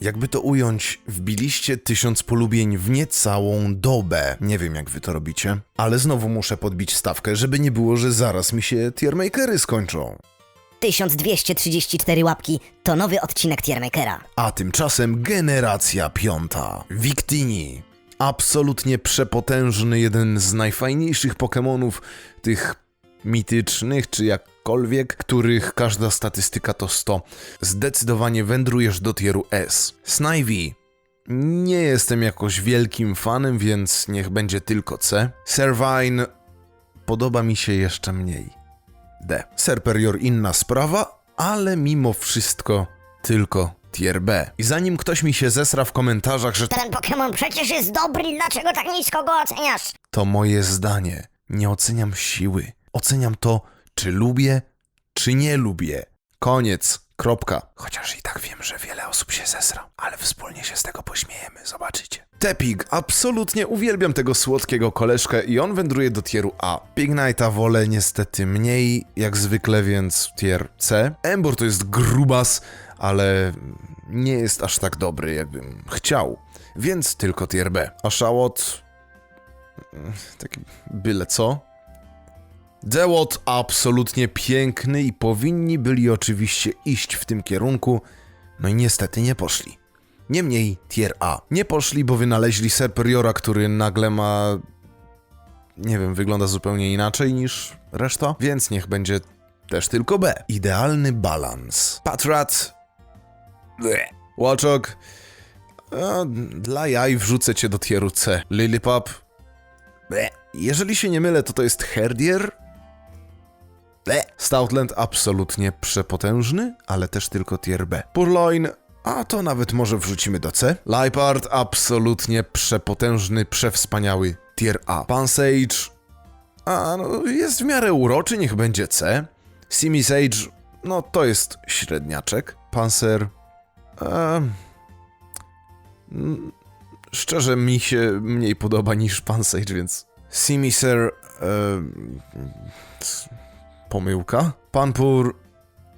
Jakby to ująć, wbiliście tysiąc polubień w niecałą dobę. Nie wiem, jak wy to robicie, ale znowu muszę podbić stawkę, żeby nie było, że zaraz mi się tiermakery skończą. 1234 łapki to nowy odcinek Tiermakera. A tymczasem generacja piąta. Victini. Absolutnie przepotężny, jeden z najfajniejszych Pokémonów, tych mitycznych, czy których każda statystyka to 100. Zdecydowanie wędrujesz do tieru S. Snivy. Nie jestem jakoś wielkim fanem, więc niech będzie tylko C. Servine podoba mi się jeszcze mniej. D. Serperior inna sprawa, ale mimo wszystko tylko tier B. I zanim ktoś mi się zesra w komentarzach, że Ten Pokémon przecież jest dobry, dlaczego tak nisko go oceniasz? to moje zdanie, nie oceniam siły. Oceniam to, czy lubię, czy nie lubię. Koniec. Kropka. Chociaż i tak wiem, że wiele osób się zesra, ale wspólnie się z tego pośmiejemy, zobaczycie. Tepig, absolutnie uwielbiam tego słodkiego koleżkę i on wędruje do tieru A. Pignite'a wolę niestety mniej, jak zwykle, więc tier C. Embor to jest grubas, ale nie jest aż tak dobry, jakbym chciał, więc tylko tier B. A Szałot... taki byle co. Dewot absolutnie piękny i powinni byli oczywiście iść w tym kierunku, no i niestety nie poszli. Niemniej tier A. Nie poszli, bo wynaleźli Serperiora, który nagle ma... Nie wiem, wygląda zupełnie inaczej niż reszta, więc niech będzie też tylko B. Idealny balans. Patrat... Watchok... A, Dla jaj wrzucę cię do tieru C. Lilipop... Bleh. Jeżeli się nie mylę, to to jest Herdier? Stoutland absolutnie przepotężny, ale też tylko tier B. Purloin, a to nawet może wrzucimy do C. Lipard absolutnie przepotężny, przewspaniały tier A. Pansage, a no, jest w miarę uroczy, niech będzie C. Simisage, no to jest średniaczek. Panzer, em, mm, szczerze mi się mniej podoba niż Pansage, więc Simiser, em, pomyłka. Panpur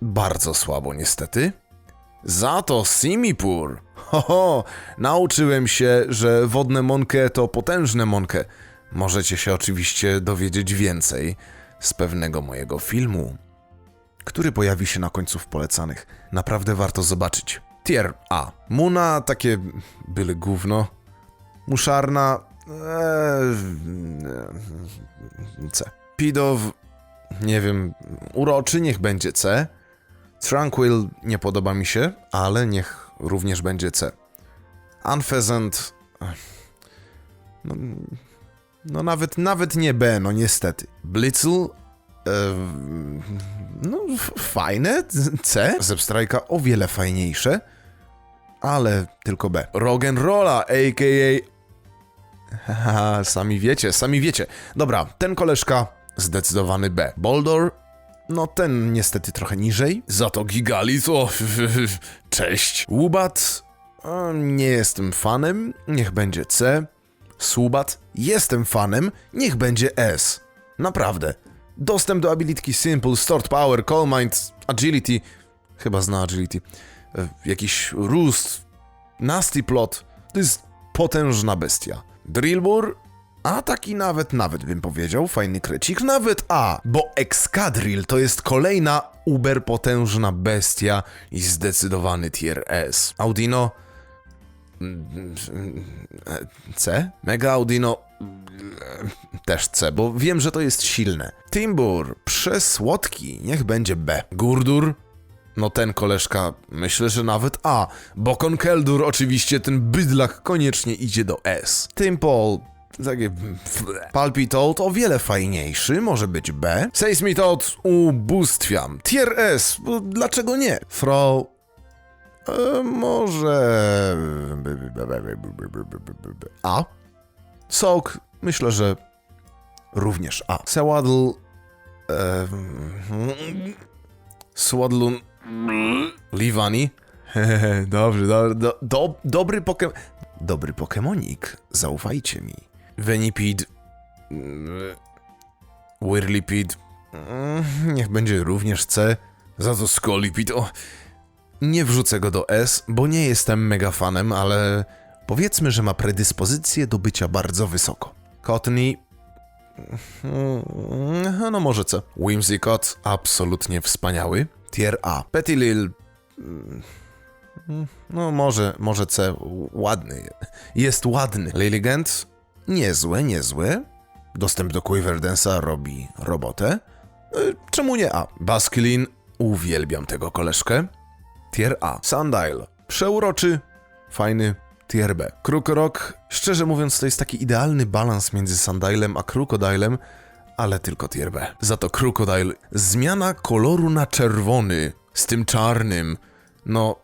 bardzo słabo niestety. Za to Simipur. Ho, ho, nauczyłem się, że wodne monke to potężne monke. Możecie się oczywiście dowiedzieć więcej z pewnego mojego filmu, który pojawi się na końcu w polecanych. Naprawdę warto zobaczyć. Tier A. Muna takie byle gówno. Muszarna. Eee, C. Pidow. Nie wiem. Uroczy, niech będzie C. Tranquil nie podoba mi się, ale niech również będzie C. Unpheasant. No, no nawet, nawet nie B, no niestety. Blitzel. e, no fajne, C. Zepstrajka o wiele fajniejsze, ale tylko B. Rock'n'Rolla, a.k.a. Haha, sami wiecie, sami wiecie. Dobra, ten koleżka zdecydowany B. Boldor no ten niestety trochę niżej. Za to Gigalis, o, cześć. Łubat, nie jestem fanem, niech będzie C. Subat, jestem fanem, niech będzie S. Naprawdę. Dostęp do abilitki Simple, Stored Power, Call Mind, Agility, chyba zna Agility, e, jakiś Roost, Nasty Plot, to jest potężna bestia. Drillbur, a taki nawet, nawet bym powiedział, fajny krecik, nawet A, bo Excadrill to jest kolejna uber potężna bestia i zdecydowany tier S. Audino... C? Mega Audino... Też C, bo wiem, że to jest silne. Timbur, przesłodki, niech będzie B. Gurdur, no ten koleżka, myślę, że nawet A, bo Konkeldur oczywiście ten bydlak koniecznie idzie do S. Timpol, takie... Palpitoad o wiele fajniejszy, może być B. Seismitoad ubóstwiam. Tier S, dlaczego nie? Throw... E, może... A? Soak, myślę, że również A. Sewaddle... E, Swadlun... Livani? dobrze, dobrze, do, do, dobry poke... Dobry pokemonik, zaufajcie mi. Venipede... Whirlipede... Mm, Niech będzie również C. Za to Scolipede... O, Nie wrzucę go do S, bo nie jestem mega fanem, ale powiedzmy, że ma predyspozycję do bycia bardzo wysoko. Cottony. mm, No może C. Whimsicott absolutnie wspaniały. Tier A. Petty Lil. mm, No może, może C. Ładny. Jest ładny. Lilligant. Niezłe, niezłe. Dostęp do Quiver Dance'a robi robotę. Y, Czemu nie A? Basculin. Uwielbiam tego koleżkę. Tier A. Sundial. Przeuroczy, fajny. Tier B. Krukorok. Szczerze mówiąc, to jest taki idealny balans między Sandylem a Crocodilem, ale tylko tier B. Za to Crocodile. Zmiana koloru na czerwony z tym czarnym. No.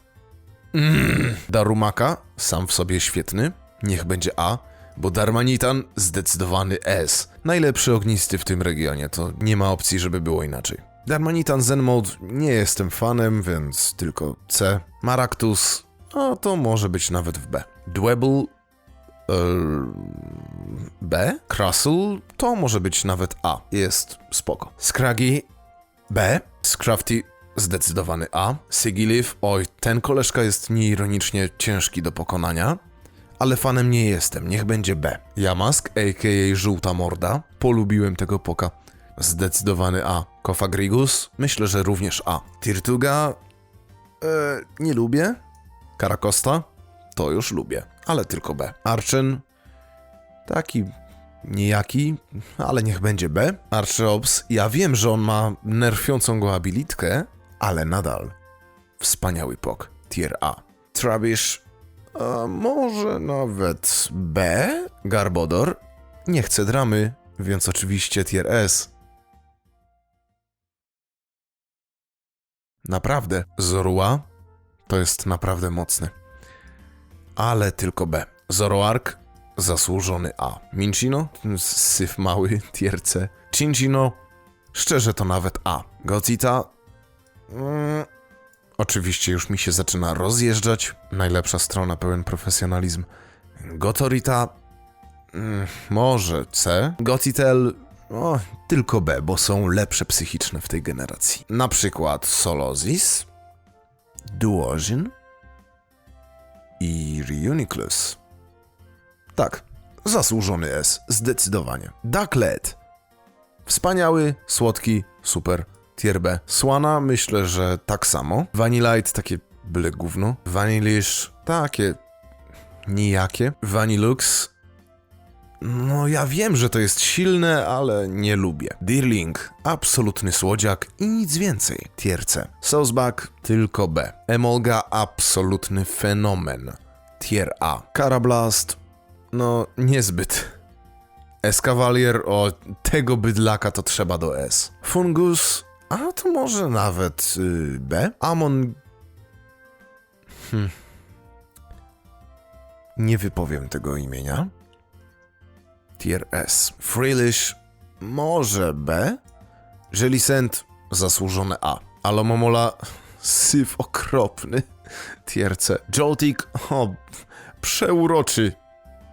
Mm. Darumaka, sam w sobie świetny. Niech będzie A. Bo Darmanitan zdecydowany S. Najlepszy ognisty w tym regionie, to nie ma opcji, żeby było inaczej. Darmanitan Zen Mode nie jestem fanem, więc tylko C. Maractus, a to może być nawet w B. Dwebble B. Crustle to może być nawet A. Jest spoko. Scraggy B. Scrafty zdecydowany A. Sigilif, oj, ten koleżka jest nieironicznie ciężki do pokonania ale fanem nie jestem, niech będzie B. Yamask, a.k.a. Żółta Morda, polubiłem tego poka. Zdecydowany A. Kofagrigus, myślę, że również A. Tirtuga, e, nie lubię. Karakosta, to już lubię, ale tylko B. Archen, taki nijaki, ale niech będzie B. Archeops, ja wiem, że on ma nerfiącą go abilitkę, ale nadal wspaniały pok. Tier A. Trabish, a może nawet B? Garbodor? Nie chcę dramy, więc oczywiście tier S. Naprawdę, Zorua to jest naprawdę mocny. Ale tylko B. Zoroark zasłużony A. Minchino? Syf mały, tier C. Chinchino? Szczerze to nawet A. Gocita? Mm, Oczywiście już mi się zaczyna rozjeżdżać. Najlepsza strona, pełen profesjonalizm. Gotorita. Mm, może C. Gotitel. O, tylko B, bo są lepsze psychiczne w tej generacji. Na przykład Solozis, Duozin i Reuniclus. Tak, zasłużony S, zdecydowanie. Ducklet. Wspaniały, słodki, super. Tier B. Słana myślę, że tak samo. Vanillite takie byle gówno. Vanillish takie nijakie. Vanillux no ja wiem, że to jest silne, ale nie lubię. Deerling absolutny słodziak i nic więcej. Tier C. Sauceback tylko B. Emolga absolutny fenomen. Tier A. Carablast no niezbyt. Escavalier, o tego bydlaka to trzeba do S. Fungus, a to może nawet y, B. Amon. Hmm. Nie wypowiem tego imienia. Tier S. Freelish, może B. Jelisent, zasłużone A. Alomomola, syf okropny. Tier C. Joltik, o, przeuroczy.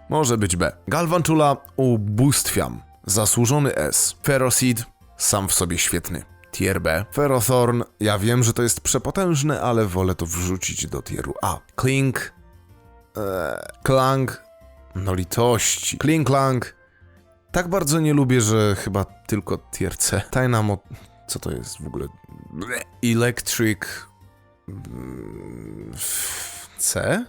Może być B. Galvantula ubóstwiam. Zasłużony S. Ferocid sam w sobie świetny. Tier B. Ferrothorn, ja wiem, że to jest przepotężne, ale wolę to wrzucić do tieru A. Klink. Eee, Klang. No litości. Klinklang. Tak bardzo nie lubię, że chyba tylko tier C. Dynamo. Co to jest w ogóle? Electric. mm, C?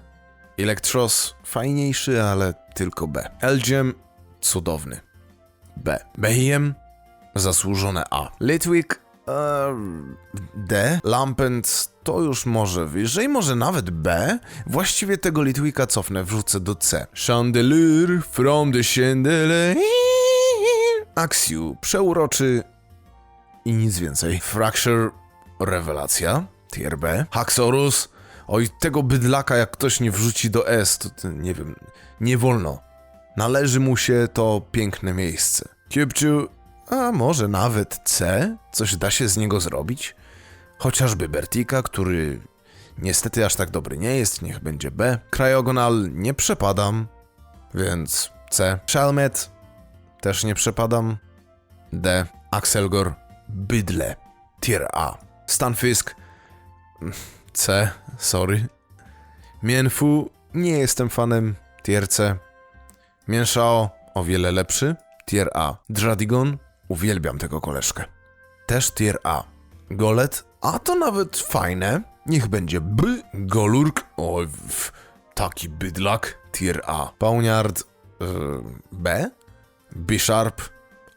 Electros fajniejszy, ale tylko B. Elgem cudowny. B. Behiem zasłużone A. Litwick e, D. Lampent to już może wyżej, może nawet B. Właściwie tego Litwicka cofnę, wrzucę do C. Chandelier from the chandelier. Axiu przeuroczy i nic więcej. Fracture rewelacja. Tier B. Haxorus Oj, tego bydlaka jak ktoś nie wrzuci do S, to, to nie wiem, nie wolno. Należy mu się to piękne miejsce. Kiepciu, a może nawet C? Coś da się z niego zrobić? Chociażby Bertika, który niestety aż tak dobry nie jest, niech będzie B. Cryogonal nie przepadam, więc C. Shelmet też nie przepadam. D. Axelgor bydle. Tier A. Stanfisk C, sorry. Mienfu, nie jestem fanem. Tier C. Mięszao, o wiele lepszy. Tier A. Dradigon, uwielbiam tego koleżkę. Też tier A. Golet, a to nawet fajne. Niech będzie B. Golurk, o, w, taki bydlak. Tier A. Pauniard, y, B. Bisharp,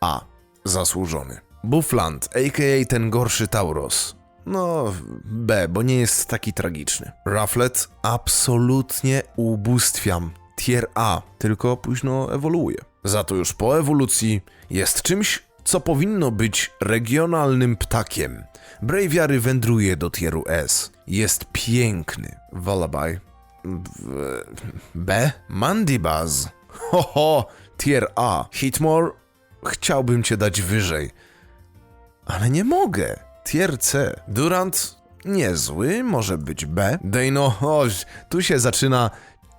A. Zasłużony. Buffland, a.k.a. ten gorszy Tauros. No, B, bo nie jest taki tragiczny. Rufflet, absolutnie ubóstwiam. Tier A, tylko późno ewoluuje. Za to już po ewolucji jest czymś, co powinno być regionalnym ptakiem. Braviary wędruje do tieru S. Jest piękny. Wallaby. B-. Mandibuzz. Ho, ho, tier A. Hitmore, chciałbym cię dać wyżej. Ale nie mogę. Tier C. Durant, niezły, może być B. Dejno, chodź, tu się zaczyna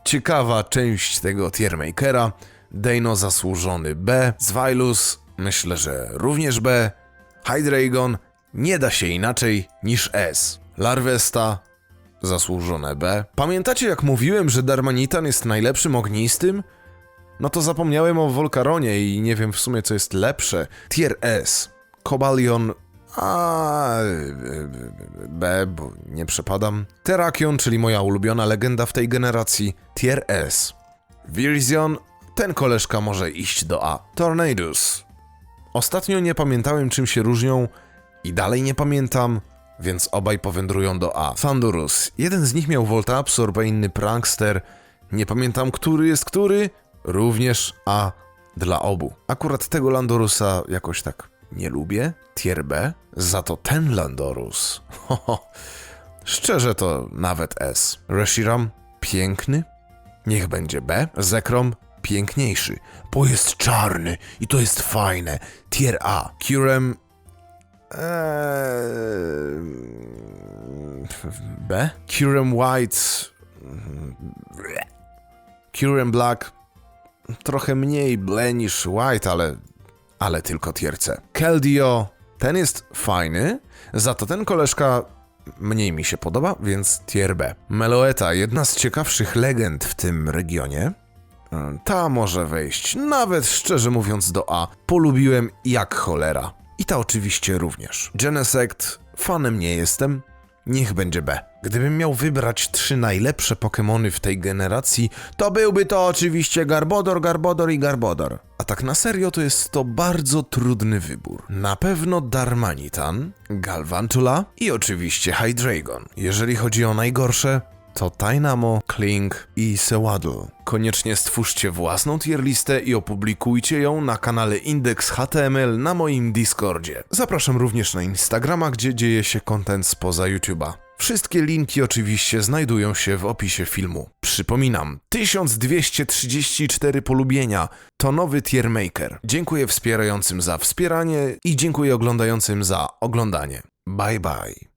ciekawa część tego tiermakera. Dejno zasłużony B. Zwilus, myślę, że również B. Hydreigon, nie da się inaczej niż S. Larvesta, zasłużone B. Pamiętacie jak mówiłem, że Darmanitan jest najlepszym ognistym? No to zapomniałem o Volcaronie i nie wiem w sumie co jest lepsze. Tier S. Kobalion. A B, bo nie przepadam. Terrakion, czyli moja ulubiona legenda w tej generacji. Tier S. Virizion. Ten koleżka może iść do A. Tornadus. Ostatnio nie pamiętałem czym się różnią i dalej nie pamiętam, więc obaj powędrują do A. Thundurus. Jeden z nich miał Volta Absorb, a inny Prankster. Nie pamiętam, który jest który. Również A dla obu. Akurat tego Landorusa jakoś tak nie lubię. Tier B. Za to ten Landorus. Szczerze to nawet S. Reshiram. Piękny. Niech będzie B. Zekrom. Piękniejszy, bo jest czarny i to jest fajne. Tier A. Curem. Eee, B. Curem White. Curem Black. Trochę mniej ble niż White, ale, ale tylko tier C. Keldio. Ten jest fajny, za to ten koleżka mniej mi się podoba, więc tier B. Meloeta, jedna z ciekawszych legend w tym regionie. Ta może wejść, nawet szczerze mówiąc do A. Polubiłem jak cholera. I ta oczywiście również. Genesect, fanem nie jestem, niech będzie B. Gdybym miał wybrać trzy najlepsze Pokémony w tej generacji, to byłby to oczywiście Garbodor, Garbodor i Garbodor. A tak na serio to jest to bardzo trudny wybór. Na pewno Darmanitan, Galvantula i oczywiście Hydreigon. Jeżeli chodzi o najgorsze, to Tynamo, Kling i Sewaddle. Koniecznie stwórzcie własną tier listę i opublikujcie ją na kanale Index HTML na moim Discordzie. Zapraszam również na Instagrama, gdzie dzieje się content spoza YouTube'a. Wszystkie linki oczywiście znajdują się w opisie filmu. Przypominam, 1234 polubienia to nowy tier maker. Dziękuję wspierającym za wspieranie i dziękuję oglądającym za oglądanie. Bye bye.